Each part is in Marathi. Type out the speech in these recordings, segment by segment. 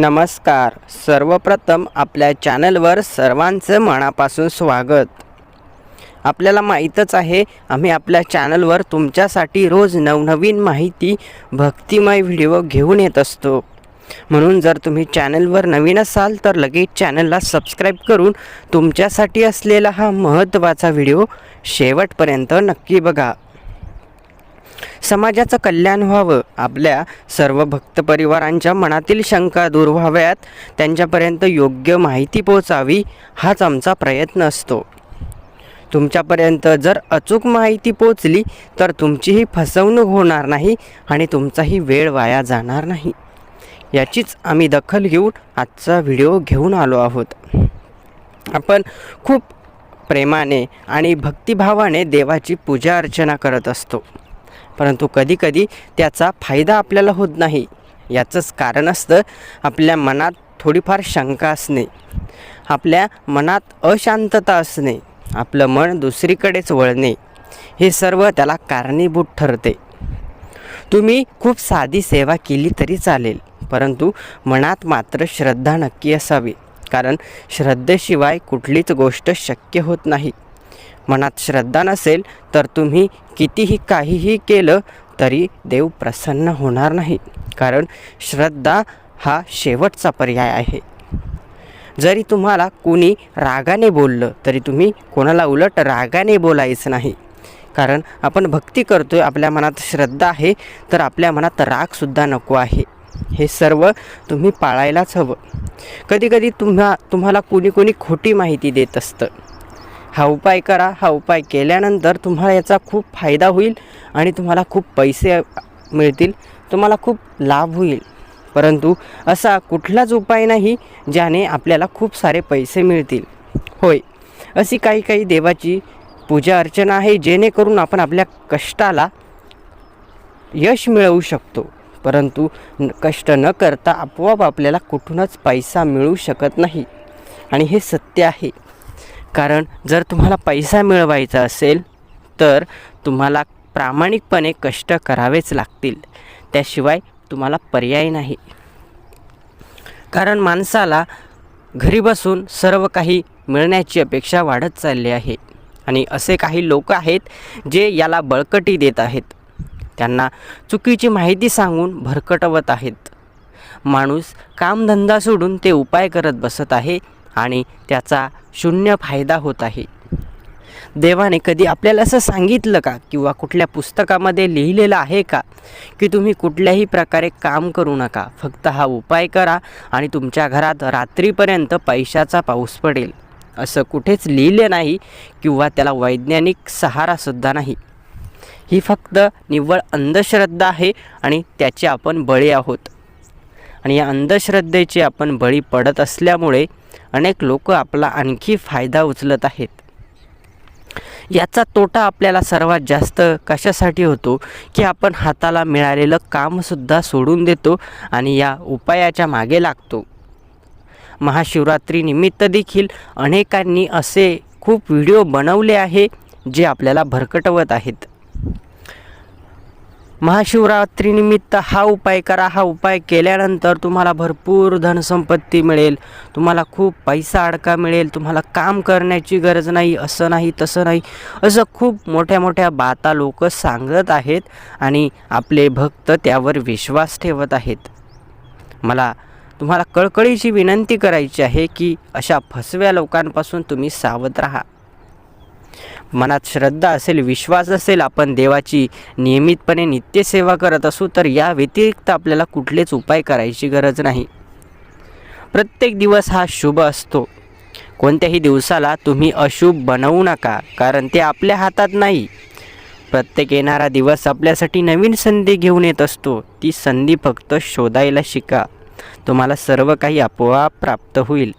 नमस्कार. सर्वप्रथम आपल्या चॅनलवर सर्वांचं मनापासून स्वागत. आपल्याला माहीतच आहे आम्ही आपल्या चॅनलवर तुमच्यासाठी रोज नवनवीन माहिती भक्तिमय व्हिडिओ घेऊन येत असतो. म्हणून जर तुम्ही चॅनलवर नवीन असाल तर लगेच चॅनलला सबस्क्राईब करून तुमच्यासाठी असलेला हा महत्त्वाचा व्हिडिओ शेवटपर्यंत नक्की बघा. समाजाचं कल्याण व्हावं. आपल्या सर्व भक्त परिवारांच्या मनातील शंका दूर व्हाव्यात. त्यांच्यापर्यंत योग्य माहिती पोचावी हाच आमचा प्रयत्न असतो. तुमच्यापर्यंत जर अचूक माहिती पोचली तर तुमचीही फसवणूक होणार नाही आणि तुमचाही वेळ वाया जाणार नाही. याचीच आम्ही दखल घेऊन आजचा व्हिडिओ घेऊन आलो आहोत. आपण खूप प्रेमाने आणि भक्तिभावाने देवाची पूजा अर्चना करत असतो. परंतु कधीकधी त्याचा फायदा आपल्याला होत नाही. याचंच कारण असतं आपल्या मनात थोडीफार शंका असणे. आपल्या मनात अशांतता असणे. आपलं मन दुसरीकडेच वळणे. हे सर्व त्याला कारणीभूत ठरते. तुम्ही खूप साधी सेवा केली तरी चालेल परंतु मनात मात्र श्रद्धा नक्की असावी. कारण श्रद्धेशिवाय कुठलीच गोष्ट शक्य होत नाही. मनात श्रद्धा नसेल तर तुम्ही कितीही काहीही केलं तरी देव प्रसन्न होणार नाही. कारण श्रद्धा हा शेवटचा पर्याय आहे. जरी तुम्हाला कोणी रागाने बोललं तरी तुम्ही कोणाला उलट रागाने बोलायचं नाही. कारण आपण भक्ती करतो आहे आपल्या मनात श्रद्धा आहे तर आपल्या मनात रागसुद्धा नको आहे. हे सर्व तुम्ही पाळायलाच हवं. कधीकधी तुम्हा तुम्हाला कोणी कोणी खोटी माहिती देत असतं. हा उपाय करा हा उपाय केल्यानंतर तुम्हाला याचा खूप फायदा होईल आणि तुम्हाला खूप पैसे मिळतील तुम्हाला खूप लाभ होईल. परंतु असा कुठलाच उपाय नाही ज्याने आपल्याला खूप सारे पैसे मिळतील. होय अशी काही काही देवाची पूजा अर्चना आहे जेणेकरून आपण आपल्या कष्टाला यश मिळवू शकतो. परंतु कष्ट न करता आपोआप आपल्याला कुठूनच पैसा मिळू शकत नाही. आणि हे सत्य आहे. कारण जर तुम्हाला पैसा मिळवायचा असेल तर तुम्हाला प्रामाणिकपणे कष्ट करावेच लागतील. त्याशिवाय तुम्हाला पर्याय नाही. कारण माणसाला घरी बसून सर्व काही मिळण्याची अपेक्षा वाढत चालली आहे. आणि असे काही लोक आहेत जे याला बळकटी देत आहेत. त्यांना चुकीची माहिती सांगून भरकटवत आहेत. माणूस कामधंदा सोडून ते उपाय करत बसत आहे आणि त्याचा शून्य फायदा होत आहे. देवाने कधी आपल्याला असं सांगितलं का? किंवा कुठल्या पुस्तकामध्ये लिहिलेलं आहे का? की तुम्ही कुठल्याही प्रकारे काम करू नका. फक्त हा उपाय करा आणि तुमच्या घरात रात्रीपर्यंत पैशाचा पाऊस पडेल. असं कुठेच लिहिले नाही किंवा त्याला वैज्ञानिक सहारासुद्धा नाही. ही फक्त निव्वळ अंधश्रद्धा आहे आणि त्याचे आपण बळी आहोत. आणि या अंधश्रद्धेचे आपण बळी पडत असल्यामुळे अनेक लोक आपला आणखी फायदा उचलत आहेत. याचा तोटा आपल्याला सर्वात जास्त कशासाठी होतो? की आपण हाताला मिळालेलं कामसुद्धा सोडून देतो आणि या उपायाच्या मागे लागतो. महाशिवरात्रीनिमित्त देखील अनेकांनी असे खूप व्हिडिओ बनवले आहे जे आपल्याला भरकटवत आहेत. महाशिवरात्रीनिमित्त हा उपाय करा हा उपाय केल्यानंतर तुम्हाला भरपूर धनसंपत्ती मिळेल. तुम्हाला खूप पैसा अडका मिळेल. तुम्हाला काम करण्याची गरज नाही असं नाही तसं नाही असं खूप मोठ्या मोठ्या बाता लोक सांगत आहेत आणि आपले भक्त त्यावर विश्वास ठेवत आहेत. मला तुम्हाला कळकळीची विनंती करायची आहे की अशा फसव्या लोकांपासून तुम्ही सावध राहा. मनात श्रद्धा असेल विश्वास असेल आपण देवाची नियमितपणे नित्यसेवा करत असू तर या व्यतिरिक्त आपल्याला कुठलेच उपाय करायची गरज नाही. प्रत्येक दिवस हा शुभ असतो. कोणत्याही दिवसाला तुम्ही अशुभ बनवू नका कारण ते आपल्या हातात नाही. प्रत्येक येणारा दिवस आपल्यासाठी नवीन संधी घेऊन येत असतो. ती संधी फक्त शोधायला शिका. तुम्हाला सर्व काही आपोआप प्राप्त होईल.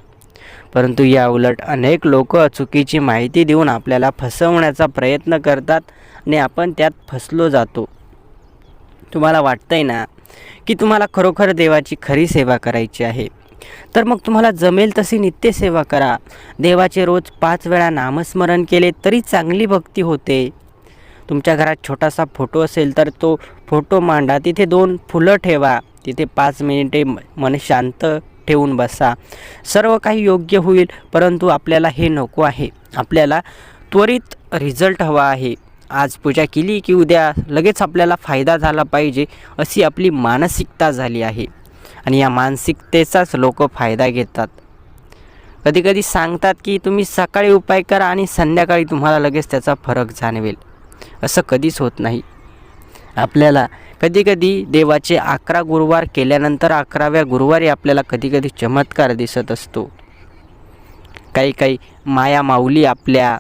परंतु या उलट अनेक लोक चुकीची माहिती देऊन आपल्याला फसवण्याचा प्रयत्न करतात आणि आपण त्यात फसलो जातो. तुम्हाला वाटतंय ना की तुम्हाला खरोखर देवाची खरी सेवा करायची आहे? तर मग तुम्हाला जमेल तशी नित्यसेवा करा. देवाचे रोज पाच वेळा नामस्मरण केले तरी चांगली भक्ती होते. तुमच्या घरात छोटासा फोटो असेल तर तो फोटो मांडा. तिथे दोन फुलं ठेवा. तिथे पाच मिनिटे मन शांत ठेवून बसा. सर्व काही योग्य होईल परंतु आपल्याला हे नको आहे. आपल्याला त्वरित रिझल्ट हवा आहे. आज पूजा केली की उद्या लगेच आपल्याला फायदा झाला पाहिजे अशी आपली मानसिकता झाली आहे. आणि या मानसिकतेचाच लोक फायदा घेतात. कधीकधी सांगतात की तुम्ही सकाळी उपाय करा आणि संध्याकाळी तुम्हाला लगेच त्याचा फरक जाणवेल. असं कधीच होत नाही. आपल्याला कधीकधी देवाचे अकरा गुरुवार केल्यानंतर अकराव्या गुरुवारी आपल्याला कधीकधी चमत्कार दिसत असतो. काही काही माया माऊली आपल्या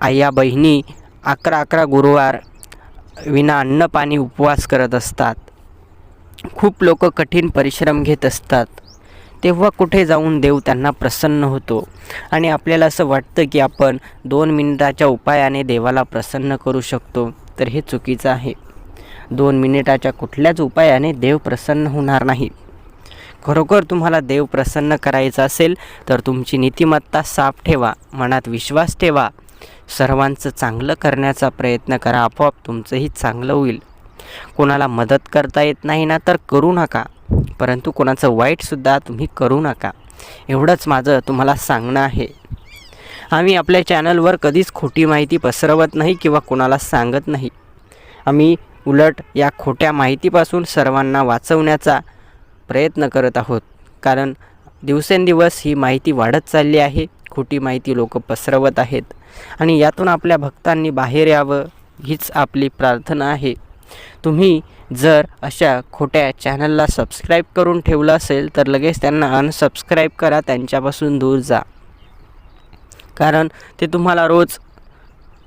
आया बहिणी अकरा अकरा गुरुवार विना अन्न पाणी उपवास करत असतात. खूप लोक कठीण परिश्रम घेत असतात. तेव्हा कुठे जाऊन देव त्यांना प्रसन्न होतो? आणि आपल्याला असं वाटतं की आपण दोन मिनिटाच्या उपायाने देवाला प्रसन्न करू शकतो. तर हे चुकीचं आहे. दोन मिनिटाच्या कुठल्याच उपायाने देव प्रसन्न होणार नाही. खरोखर तुम्हाला देव प्रसन्न करायचा असेल तर तुमची नीतिमत्ता साफ ठेवा मनात विश्वास ठेवा. सर्वांचं चांगलं करण्याचा प्रयत्न करा आपोआप तुमचंही चांगलं होईल. कोणाला मदत करता येत नाही ना तर करू नका. परंतु कोणाचं वाईटसुद्धा तुम्ही करू नका. एवढंच माझं तुम्हाला सांगणं आहे. आम्ही आपल्या चॅनलवर कधीच खोटी माहिती पसरवत नाही किंवा कोणाला सांगत नाही. आम्ही उलट या खोट्या माहितीपासून सर्वांना वाचवण्याचा प्रयत्न करत आहोत. कारण दिवसेंदिवस ही माहिती वाढत चालली आहे खोटी माहिती लोक पसरवत आहेत. आणि यातून आपल्या भक्तांनी बाहेर यावं हीच आपली प्रार्थना आहे. तुम्ही जर अशा खोट्या चॅनलला सबस्क्राईब करून ठेवलं असेल तर लगेच त्यांना अनसबस्क्राईब करा त्यांच्यापासून दूर जा. कारण ते तुम्हाला रोज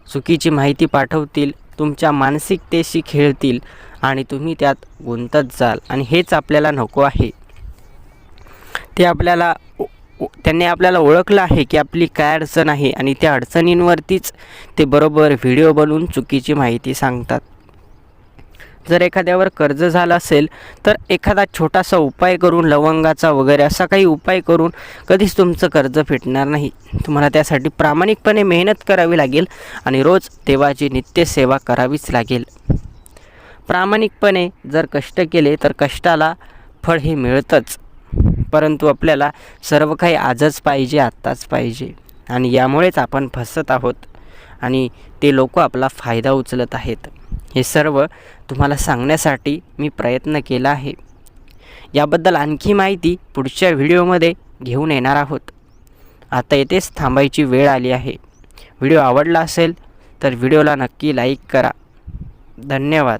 चुकीची माहिती पाठवतील तुमच्या मानसिकतेशी खेळतील आणि तुम्ही त्यात गुंतत जाल. आणि हेच आपल्याला नको आहे. ते आपल्याला त्यांनी आपल्याला ओळखलं आहे की आपली काय अडचण आहे आणि त्या अडचणींवरतीच ते बरोबर व्हिडिओ बनवून चुकीची माहिती सांगतात. जर एखाद्यावर कर्ज झालं असेल तर एखादा छोटासा उपाय करून लवंगाचा वगैरे असा काही उपाय करून कधीच तुमचं कर्ज फिटणार नाही. तुम्हाला त्यासाठी प्रामाणिकपणे मेहनत करावी लागेल आणि रोज देवाची नित्यसेवा करावीच लागेल. प्रामाणिकपणे जर कष्ट केले तर कष्टाला फळ हे मिळतंच. परंतु आपल्याला सर्व काही आजच पाहिजे आत्ताच पाहिजे. आणि यामुळेच आपण फसत आहोत आणि ते लोक आपला फायदा उचलत आहेत. हे सर्व तुम्हाला सांगण्यासाठी मी प्रयत्न केला आहे. याबद्दल आणखी माहिती पुढच्या व्हिडिओमध्ये घेऊन येणार आहोत. आता येथेच थांबायची वेळ आली आहे. व्हिडिओ आवडला असेल तर व्हिडिओला नक्की लाईक करा. धन्यवाद.